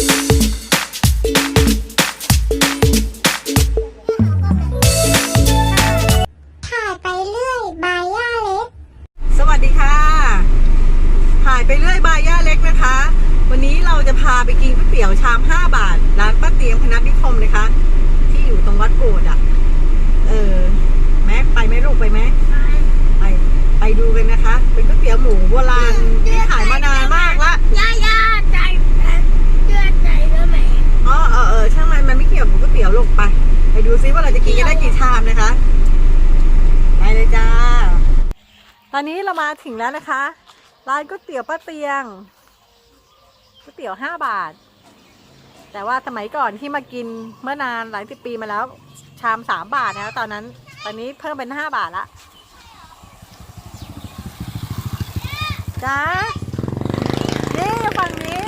ถ่ อนนี้เรามาถึงแล้วนะคะ ร้านก๋วยเตี๋ยวป้าเตียงก๋วยเตี๋ยวห้าบาท แต่ว่าสมัยก่อนที่มากินเมื่อนานหลายสิบปีมาแล้ว ชามสามบาทนะตอนนั้น ตอนนี้เพิ่มเป็นห้าบาทละจ้านี่ฝั่งนี้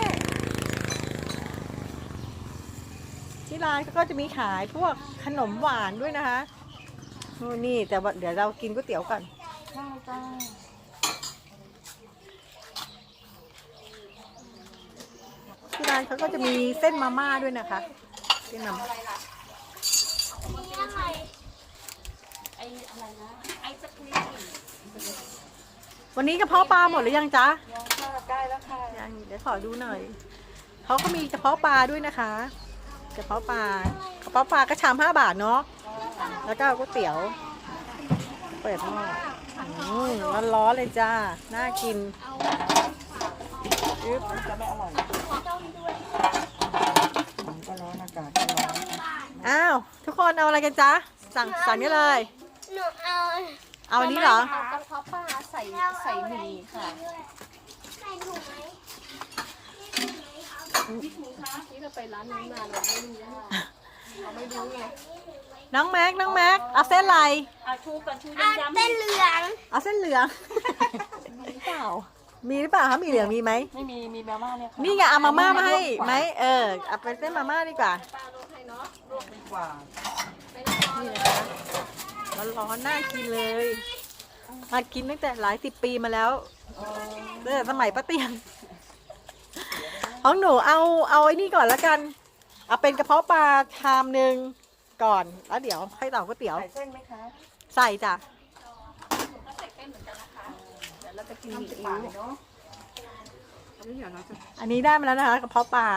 ที่ร้านก็จะมีขายพวกขนมหวานด้วยนะคะนู่นนี่แต่เดี๋ยวเรากินก๋วยเตี๋ยวก่อน ที่ร้านเขาก็จะมีเส้นมาม่าด้วยนะคะเส้นมาม่าวันนี้กระเพาะปลาหมดหรือยังจ๊ะใกล้แล้วค่ะยังเดี๋ยวขอดูหน่อยเขาก็มีกระเพาะปลาด้วยนะคะกระเพาะปลากระเพาะปลาก็ชามห้าบาทเนาะแล้วก็ก๋วยเตี๋ยว เปิดหม้อ อืมร้อนๆเลยจ้า น่ากินอึ๊บจะไม่อร่อยก็ร้อนอากาศก็ร้อนอ้าว ทุกคนเอาอะไรกันจ๊ะ สั่งสั่งได้เลย หนูเอาเอาอันนี้เหรอกระเพาะปลาใส่ใส่หมี่ค่ะใส่ถุงไหมที่เราไปร้านนี้มาเราไม่รู้ว่าเราไม่รู้ไง น้องแม็กน้องแม็กเอาเส้นอะไรอาชูกับชูอะยำเส้นเหลือง เอาเส้นเหลือง มีหรือเปล่า มีหรือเปล่าคะมีเหลืองมีไหมไม่มีมีมาม่าเนี่ยค่ะนี่ไงเอามาม่ามาให้ไหมเออเอาเป็นเส้นมาม่าดีกว่าปลาลงให้เนาะดีกว่าไม่ได้ร้อนนี่นะคะร้อนๆน่ากินเลยมากินตั้งแต่หลายสิบปีมาแล้วตั้งแต่สมัยป้าเตียงของหนูเอาเอาไอ้นี่ก่อนละกัน เอาเป็นกระเพาะปลาชามหนึ่งก่อนแล้วเดี๋ยวค่อยต่อก๋วยเตี๋ยว ใส่เส้นไหมคะใส่จ้ะใส่เส้นเหมือนกันนะคะเดี๋ยวเราจะกินหมี่อิ๋วเนาะอันนี้ได้มาแล้วนะคะกระเพาะปลา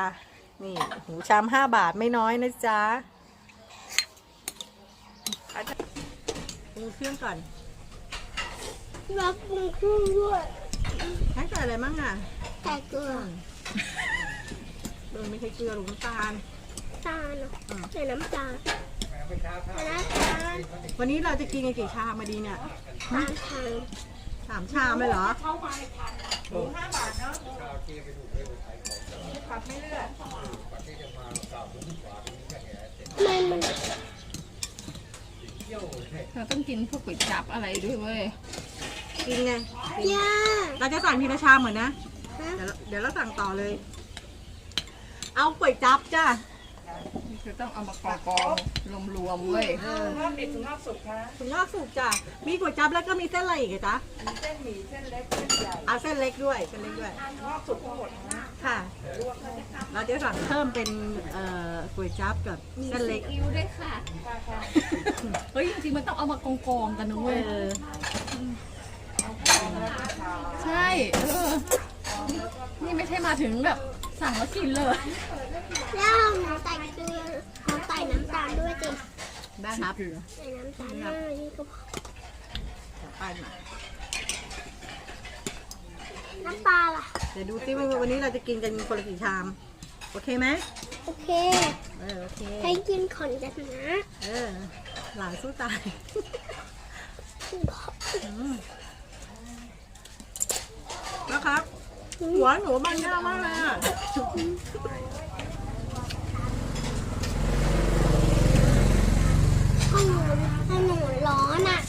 นี่หูชามห้าบาทไม่น้อยนะจ๊ะปรุงเครื่องก่อนรับปรุงเครื่องด้วยให้ใส่อะไรมั่งอะใส่เกลือเออไม่ใช่เกลือหรือน้ำตาล ตาลเนอะใส่น้ำตาลใส่น้ำตาลวันนี้เราจะกินกันกี่ชามมาดีเนี่ยตามทางสามชามเลยเหรอมันมันเราต้องกินพวกก๋วยจับอะไรด้วยเว้ยกินไงย่าเราจะสั่งทีละชามเหมือนนะ ฮะเดี๋ยวเราเดี๋ยวเราสั่งต่อเลย เอาก๋วยจั๊บจ้า คือต้องเอามากองกองรวมๆเว้ยถุงนอกสุกจ้ะ มีก๋วยจั๊บแล้วก็มีเส้นอะไรอีกอะจ๊ะเส้นหมี่เส้นเล็กเส้นใหญ่เอาเส้นเล็กด้วย เส้นเล็กด้วยนอกสุกทั้งหมดค่ะเราจะสั่งเพิ่มเป็นเอ่อก๋วยจั๊บกับเส้นเล็ก อิ๋วด้วยค่ะเฮ้ยจริงๆมันต้องเอามากองกองๆกันนะเอเว้ยอใช่เออนี่ไม่ใช่มาถึงแบบ สั่งแล้วกินเลย แล้วหนูใส่เกลือเขาใส่น้ำตาลด้วยจิได้ครับ ใส่น้ำตาลด้วยนี่ก็พอไปหน่อยน้ำปลาล่ะ เดี๋ยวดูซิว่าวันนี้เราจะกินกันคนละกี่ชาม โอเคไหมโอเค เออ โอเค ให้กินขอนกันนะ เออ หลานสู้ตาย อืมนะครับ หัวหนูมันยากมากเลยอะถ้าหนูถ้าหนูร้อนอะ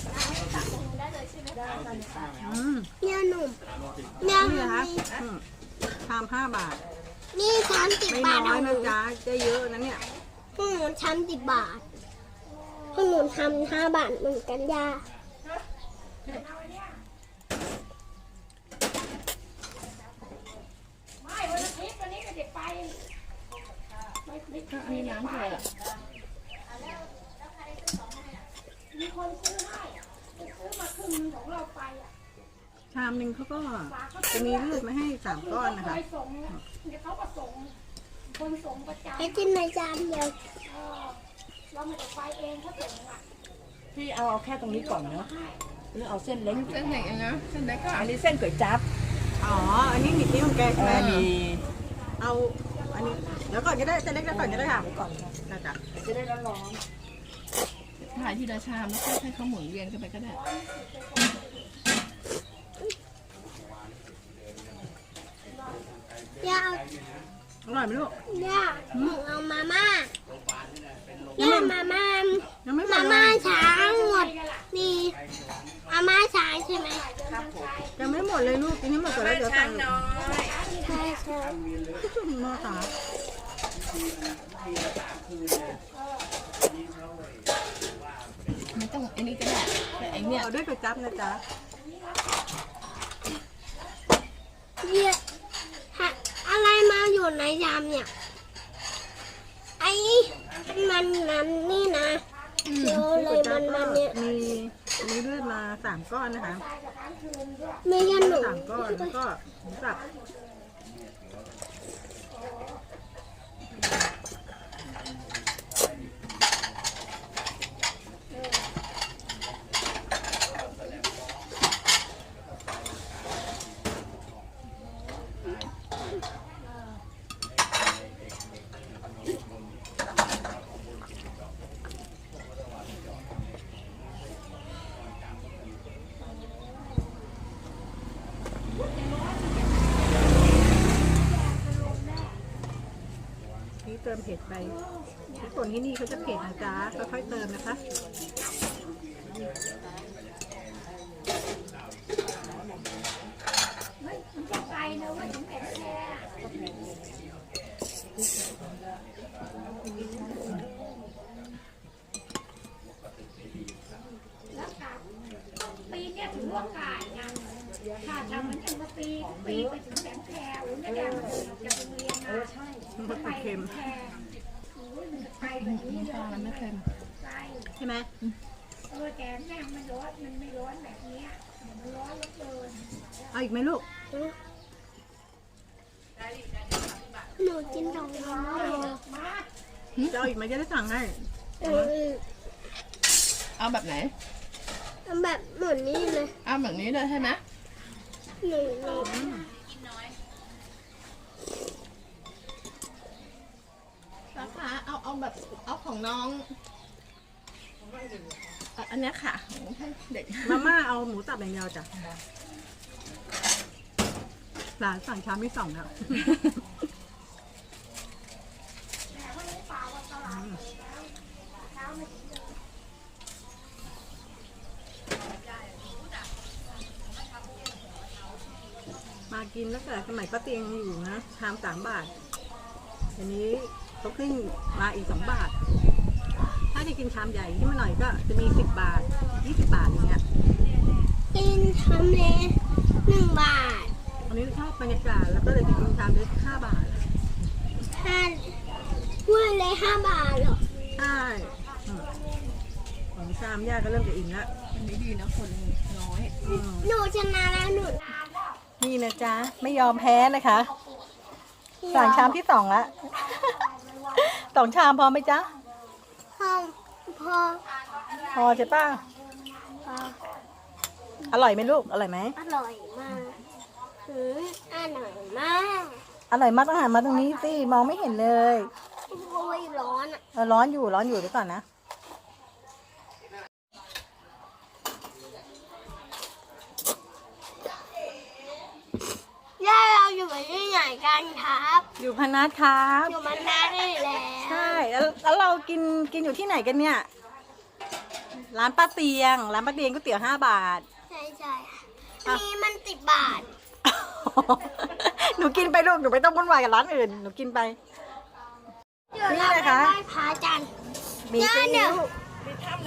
อืมเนี่ยหนุ่มเนี่ยนี่มันะคะนมีอืมชามห้าบาท นี่ชั้นสิบไม่บาทน้อยหนะนูจ๊ะได้เยอะนะเนี่ยของหนูชั้นสิบบาทของหนูทำห้าบาทเหมือนกันยา อันนี้น้ำเธออะชามหนึ่งเขาก็จะมีเลือดมาให้สามก้อนนะคะให้กินในจานเดียวพี่เอาเอาแค่ตรงนี้ก่อนเนาะหรือเอาเส้นเล็กเส้นไหนเองนะเส้นเล็กก็อันนี้เส้นก๋วยจั๊บอ๋อ อันนี้หนิบนิ้วของแกใช่ไหมมีเอา อันนี้เดี๋ยวก่อนจะได้จะเล็กแล้วก่อนจะได้ค่ะก่อนนะจ๊ะจะได้ร้อนถ่ายทีละชามแล้วค่อยให้เขาหมุนเวียนกันไปก็ได้ย่าอร่อยไหมลูกย่าหนูเอามาม่าย่ามาม่ายังไม่หมมาดเลม่ายช้างหมดนี่มาม่าช้างใช่ไหมยังไม่หมดเลยลูกกินให้หมดก่อนแล้วเดี๋ยวสั่ง ใช่ใช่หม้อตาไม่ต้องอันนี้ก็ได้แต่ไอเนี่ยเอาด้วยก๋วยจั๊บนะจ๊ะเยี่ยฮะอะไรมาอยู่ในยามเนี่ย ไอ้มันนั้นนี่นะเดี๋ยวเลยมันมันเนี่ยมีมีเลือดมาสามก้อนนะคะ ไม่ยันหนูสามก้อนแล้วก็หมูสับ เติมเผ็ดไปทุกคนที่นี่เขาจะเผ็ดนะจ๊ะค่อยๆเติมนะคะปีเนี่ยถือโอกาสนะถ้าทำมันถึงมาปีปีไปถึงแสงแพรอุ้ยไม่ได้มันจะไปเรีย ค็มแพรอุ้ยมันจะไปแบบนี้เลปลายมันไม่เค็มไปใช่ไหมเออแต่แม่งมันร้อนมันไม่ร้อนแบบเนี้ยมันร้อนเหลือเกินเอาอีกไหมลูกหนูกินสองน้ำเลยจะเอาอีกไหมจะได้สั่งให้เออเอาแบบไหนแบบเหมือนนี่เลยเอาแบบนี้เลยใช่ไหมหนู ราคาเอาเอาแบบเอาของน้องอันเนี้ยค่ะให้เด็กมาม่าเอาหมูสับอย่างเดียวจ้ะหลานสั่งชามที่สองแล้วมากินตั้งแต่สมัยป้าเตียงอยู่นะชามสามบาทอันนี้ เขาขึ้นมาอีกสองบาท ถ้าจะกินชามใหญ่ที่มาหน่อยก็จะมีสิบบาทยี่สิบบาทอย่างเงี้ยกินทำเลยหนึ่งบาทอันนี้ชอบบรรยากาศแล้วก็เลยจะกินชามเล็กห้าบาทห้าถ้วยเลยห้าบาทเหรอใช่อืมของชามย่าก็เริ่มจะอิ่มแล้วอันนี้ดีนะคนน้อยอืมหนูชนะแล้วหนูนี่นะจ๊ะไม่ยอมแพ้นะคะสั่งชามที่สองละ สองชามพอไหมจ๊ะพ่อพ่อพอใช่ป่ะพ่ออร่อยไหมลูก อร่อยไหม อร่อยมากหืมอร่อยมากอร่อยมากต้องหันมาตรงนี้สิ มองไม่เห็นเลย โอ้ยร้อนอะ เออร้อนอยู่ร้อนอยู่เดี๋ยวก่อนนะ ย่าเรา อยู่ที่ไหนกันครับอยู่พนัสครับอยู่มานานได้แล้วใช่แล้วแล้วเรากินกินอยู่ที่ไหนกันเนี่ย ร้านป้าเตียง ร้านป้าเตียงก๋วยเตี๋ยวห้าบาท ใช่ใช่อันนี้มันติดบาท หนูกินไปลูกหนูไม่ต้องวุ่นวายกับร้านอื่นหนูกินไปเดี๋ยวนี่เราเลยไปคะ ไหว้พระจันทร์มีย่าซีเดี๋อิ๊ยวว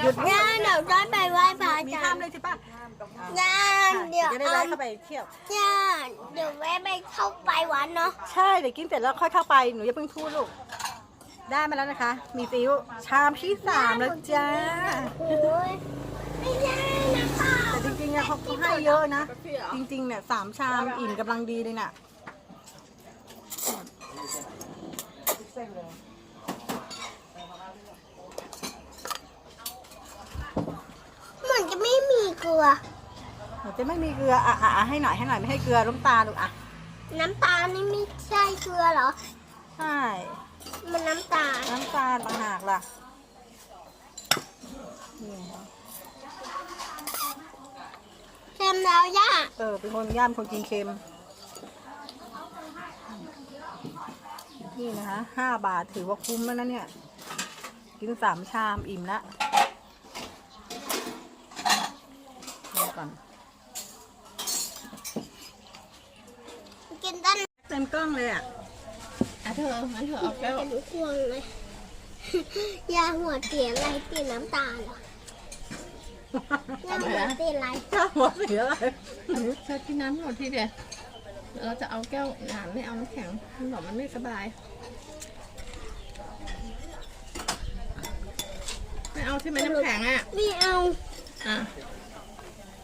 หยุดย่าเดี๋ยวได้ไปไหว้พระมีจัข้ามนทร์เลยใช่ปะย่าเดี๋ยวจะได้เอาแวะเข้าไปเที่ยวย่าเดี๋ยวแวะไปเข้าไปวัดเนาะใช่ เดี๋ยวกินเสร็จแล้วค่อยเข้าไป หนูอย่าเพิ่งพูดลูก ได้มาแล้วนะคะ มีซีอิ๊วชามที่สามแล้วจ้า โอ้ยไม่ได้นะเปล่าแต่จริงๆอะเขาเขาให้เยอะนะ จริงๆเนี่ยสามชามอิ่มกำลังดีเลยน่ะ เหมือนจะไม่มีเกลือ เดี๋ยว จะไม่มีเกลืออะอะอะให้หน่อยให้หน่อยไม่ให้เกลือลูกตาลลูกอะน้ำตาลนี่ไม่ใช่เกลือเหรอ ใช่มันน้ำตาล น้ำตาลต่างหากล่ะนี่นะคะเค็มแล้วย่าเออเป็นคนย่ามคนกินเค็ม นี่นะคะห้าบาทถือว่าคุ้มแล้วนะเนี่ย กินสามชามอิ่มละเดี๋ยวก่อนกินด้าน เต็ม กล้องเลยอะอะเธองั้นเธอเอาแก้วเห็นควเลย ยาหัวเตียอะไรตีน้ำตาลเหรอยาหัวเตียอะไรข้าหัวเสียอะไรเธอกินน้ำหมดทีเดียวเราจะเอาแก้วหนานไม่เอาน้ำแข็งมันบอกมันไม่สบาย ไม่เอาใช่ไหมน้ำแข็งอะไม่เอา อะ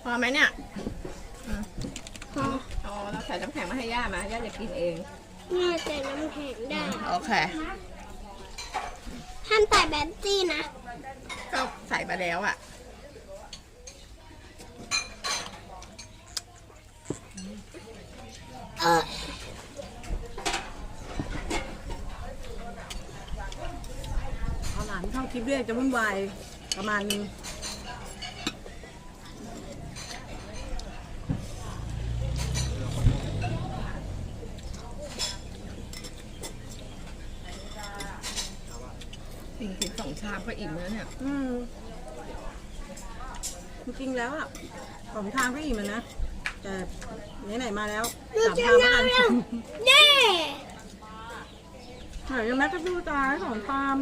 พอไหมเนี่ย พออ๋อ ใส่น้ำแข็งมาให้ย่ามาย่าจะกินเอง แม่ใส่น้ำแข็งได้ โอเค ห้ามใส่แบตตี้นะ ก็ใส่มาแล้วอะ เออเอาหลานเข้าคลิปด้วยจะวุ่นวายประมาณนึงสิ่งสิบสองชามก็อิ่มแล้วเนี่ย อืม จริงๆแล้วอะของทางก็อิ่มแล้วนะ แต่ไหนๆมาแล้วดูสามจะชามแล้วน้ำกันแล้วเน่ไหนยังแม่ก็ดูตายของทาม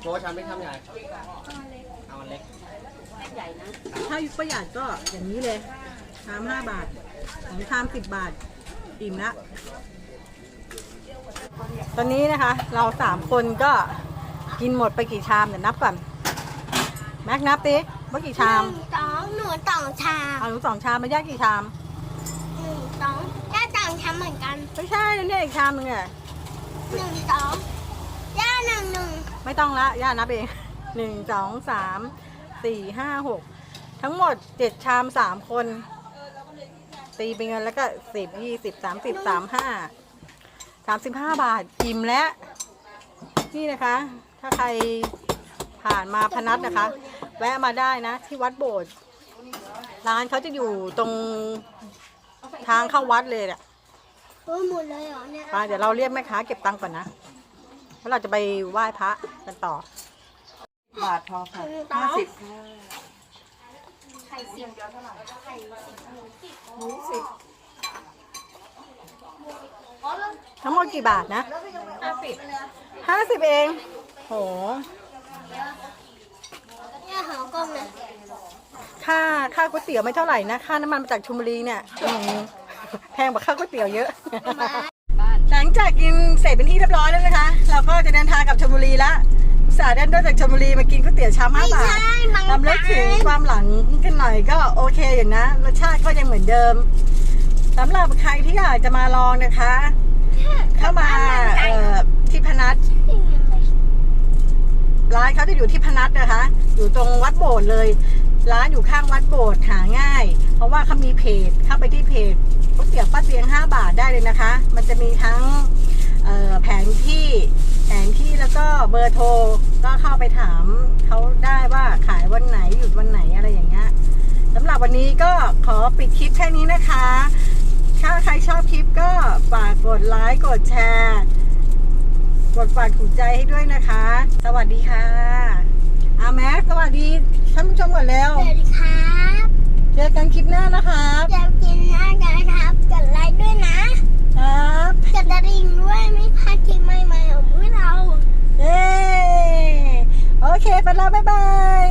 โชว์ชามเล็กชามใหญ่เอาอันเล็กถ้าประหยัดก็อย่างนี้เลยชามห้าบาท ของชามสิบบาท อิ่มละตอนนี้นะคะ เราสามคนก็กินหมดไปกี่ชามเดี๋ยวนับก่อน แม็กนับดิว่ากี่ชามหนึ่งสองหนูสองชามเอาหนูสองชามมาแยกกี่ชามหนึ่งสองย่าสองชามเหมือนกันไม่ใช่นะเนี่ยอีกชามนึงอะหนึ่งสองย่าหนึ่งหนึ่งไม่ต้องละย่านับเอง หนึ่งสองสามสี่ห้าหกทั้งหมดเจ็ดชามสามคน ตีเป็นเงินแล้วก็สิบยี่สิบสามสิบสามห้าสามสิบห้าบาทอิ่มแล้วนี่นะคะ ถ้าใคร ผ่านมาพนัสนะคะ แวะมาได้นะ ที่วัดโบสถ์ร้านเขาจะอยู่ตรงทางเข้าวัดเลยแหละโอ้ยหมดเลยเหรอเนี่ยไปเดี๋ยวเราเรียกแม่ค้าเก็บตังค์ก่อนนะแล้วเราจะไปไหว้พระกันต่อ บาทพอค่ะหนึ่งสองห้าสิบทั้งหมดกี่บาทนะห้าสิบห้าสิบเอง โห ย่าหากล้องนะ ค่าค่าก๋วยเตี๋ยวไม่เท่าไหร่นะ ค่าน้ำมันมาจากชลบุรีเนี่ยอืมแพงกว่าค่าก๋วยเตี๋ยวเยอะ หลังจากกินเสร็จเป็นที่เรียบร้อยแล้วนะคะ เราก็จะเดินทางกลับชลบุรีละอุตสาห์เดินด้วยจากชลบุรีมากินก๋วยเตี๋ยวชามห้าไม่บาทใช่ลำลึกถึงความหลังกันหน่อยก็โอเคอยู่นะรสชาติก็ยังเหมือนเดิมสำหรับใครที่อยากจะมาลองนะคะ เข้ามาเอ่อที่พนัสร้านเขาจะอยู่ที่พนัสนะคะ อยู่ตรงวัดโบสถ์เลย ร้านอยู่ข้างวัดโบสถ์หาง่าย เพราะว่าเขามีเพจเข้าไปที่เพจก๋วยเตี๋ยวป้าเตียง 5 บาทได้เลยนะคะ มันจะมีทั้งแผนที่แผนที่แล้วก็เบอร์โทรก็เข้าไปถามเขาได้ว่าขายวันไหนหยุดวันไหนอะไรอย่างเงี้ยสำหรับวันนี้ก็ขอปิดคลิปแค่นี้นะคะ ถ้าใครชอบคลิปก็ฝากกดไลค์กดแชร์ กดฝากถูกใจให้ด้วยนะคะ สวัสดีค่ะ อาแม็กสวัสดีท่านผู้ชมก่อนแล้วสวัสดีครับเจอกันคลิปหน้านะครับจะกินนะนะครับกดไลค์ด้วยนะครับกดกระดิ่งด้วยไม่พลาดคลิปใหม่ๆของพวกเราเย้โอเคไปแล้วบ๊ายบาย